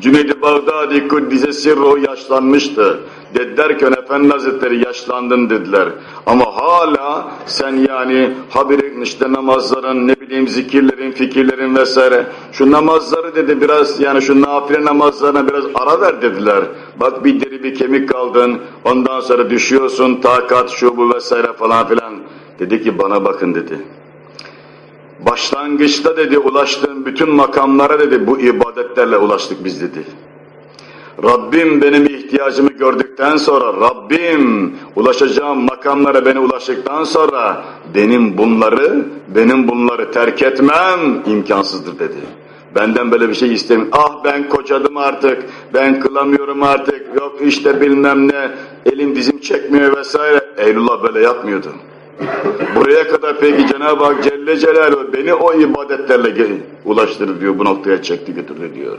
Cüneyd-i Bağdadi Kuddise Sirruhu yaşlanmıştı. Dediler ki Efendi Hazretleri yaşlandın dediler. Ama hala sen yani haberin işte namazların ne bileyim zikirlerin, fikirlerin vesaire. Şu namazları dedi biraz yani şu nafile namazlarına biraz ara ver dediler. Bak bir deri bir kemik kaldın ondan sonra düşüyorsun takat şu bu vesaire falan filan. Dedi ki bana bakın dedi. Başlangıçta dedi ulaştığım bütün makamlara dedi bu ibadetlerle ulaştık biz dedi. Rabbim benim ihtiyacımı gördükten sonra, Rabbim ulaşacağım makamlara beni ulaştıktan sonra benim bunları, benim bunları terk etmem imkansızdır dedi. Benden böyle bir şey istemiyorum. Ah ben kocadım artık, ben kılamıyorum artık, yok işte bilmem ne, elim dizim çekmiyor vesaire. Eylullah böyle yapmıyordu. Buraya kadar peki Cenab-ı Hak Celle Celaluhu beni o ibadetlerle ulaştırır diyor, bu noktaya çekti götürdü diyor.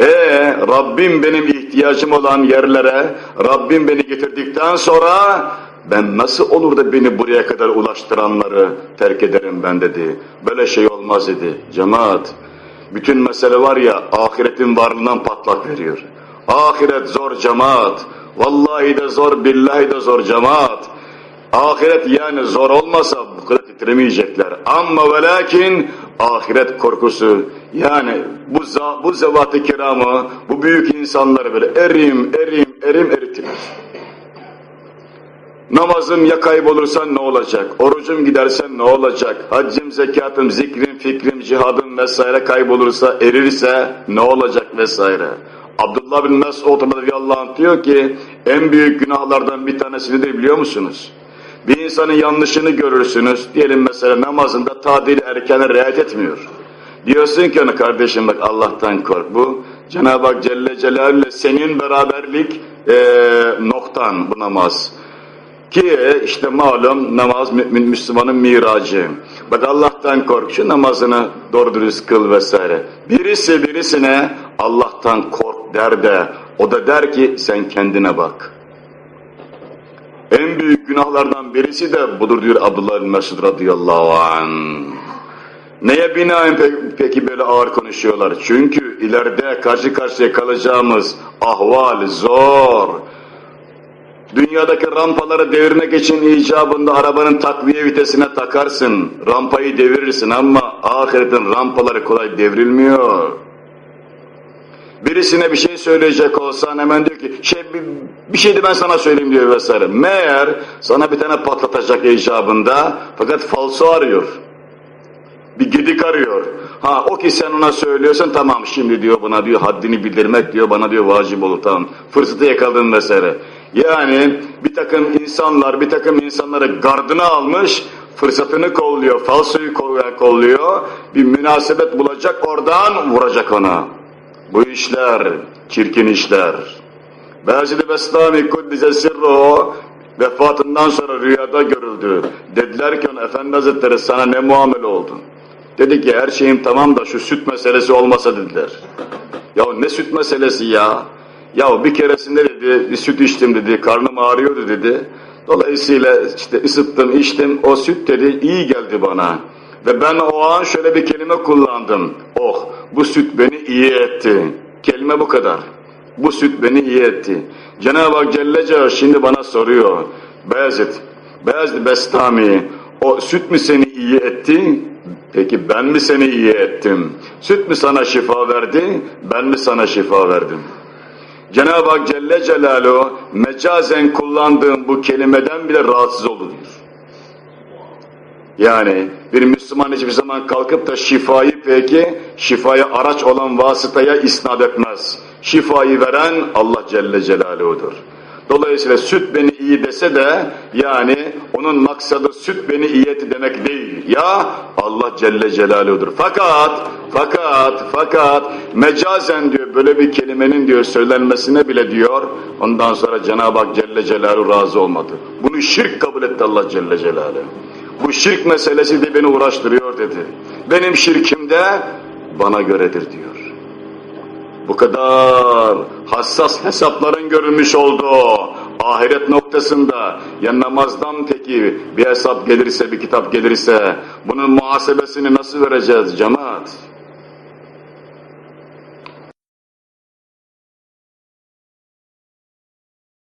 Ee Rabbim benim ihtiyacım olan yerlere, Rabbim beni getirdikten sonra ben nasıl olur da beni buraya kadar ulaştıranları terk ederim ben dedi. Böyle şey olmaz dedi. Cemaat, bütün mesele var ya ahiretin varlığından patlak veriyor. Ahiret zor cemaat. Vallahi de zor, billahi de zor cemaat. Ahiret yani zor olmasa bu kadar titremeyecekler. Ama ve lakin ahiret korkusu yani bu, za, bu zevat-ı kiramı, bu büyük insanları böyle erim, erim, erim eritir. Namazım ya kaybolursa ne olacak? Orucum giderse ne olacak? Haccım, zekatım, zikrim, fikrim, cihadım vesaire kaybolursa, erirse ne olacak vesaire. Abdullah bin Mesud radıyallahu anh diyor ki en büyük günahlardan bir tanesi nedir biliyor musunuz? Bir insanın yanlışını görürsünüz. Diyelim mesela namazında tadil erkene riayet etmiyor. Diyorsun ki ona kardeşim bak Allah'tan kork. Bu Cenab-ı Hak Celle Celaluhu'yla senin beraberlik eee, noktan bu namaz. Ki işte malum namaz mümin Müslümanın miracı. Bak Allah'tan kork şu namazını doğru dürüst kıl vesaire. Birisi birisine Allah'tan kork der de o da der ki sen kendine bak. En büyük günahlardan birisi de budur diyor Abdullah bin Mesud radıyallahu anh. Neye binaen pe- peki böyle ağır konuşuyorlar? Çünkü ileride karşı karşıya kalacağımız ahval zor. Dünyadaki rampaları devirmek için icabında arabanın takviye vitesine takarsın. Rampayı devirirsin ama ahiretin rampaları kolay devrilmiyor. Birisine bir şey söyleyecek olsan hemen diyor ki şey bir, bir şeydi ben sana söyleyeyim diyor vesaire. Meğer sana bir tane patlatacak icabında fakat falso arıyor. Bir gidik arıyor. Ha o ki sen ona söylüyorsun tamam şimdi diyor buna diyor haddini bildirmek diyor bana diyor vacip olur tamam. Fırsatı yakaladın vesaire. Yani bir takım insanlar bir takım insanları gardına almış fırsatını kolluyor, falsoyu kol- kolluyor. Bir münasebet bulacak oradan vuracak ona. Bu işler çirkin işler. Bezid-i Bestami Kuddise Sirruhu vefatından sonra rüyada görüldü. Dediler ki Efendi Hazretleri sana ne muamele oldu? Dedi ki her şeyim tamam da şu süt meselesi olmasa dediler. Ya ne süt meselesi ya? Ya bir keresinde dedi bir süt içtim dedi karnım ağrıyordu dedi. Dolayısıyla işte ısıttım içtim o süt dedi iyi geldi bana. Ve ben o an şöyle bir kelime kullandım. Oh bu süt beni iyi etti. Kelime bu kadar. Bu süt beni iyi etti. Cenab-ı Hak Celle Celaluhu şimdi bana soruyor. Beyazıt, Beyazıt Bestami o süt mü seni iyi etti? Peki ben mi seni iyi ettim? Süt mü sana şifa verdi? Ben mi sana şifa verdim? Cenab-ı Hak Celle Celaluhu mecazen kullandığım bu kelimeden bile rahatsız oldu diyor. Yani bir Müslüman hiçbir zaman kalkıp da şifayı peki şifaya araç olan vasıtaya isnat etmez. Şifayı veren Allah Celle Celaluhu'dur. Dolayısıyla süt beni iyi dese de yani onun maksadı süt beni iyi etti demek değil. Ya Allah Celle Celaluhu'dur. Fakat, fakat, fakat mecazen diyor böyle bir kelimenin diyor söylenmesine bile diyor ondan sonra Cenab-ı Hak Celle Celaluhu razı olmadı. Bunu şirk kabul etti Allah Celle Celaluhu. Bu şirk meselesi de beni uğraştırıyor dedi. Benim şirkim de bana göredir diyor. Bu kadar hassas hesapların görülmüş olduğu ahiret noktasında ya namazdan peki bir hesap gelirse bir kitap gelirse bunun muhasebesini nasıl vereceğiz cemaat?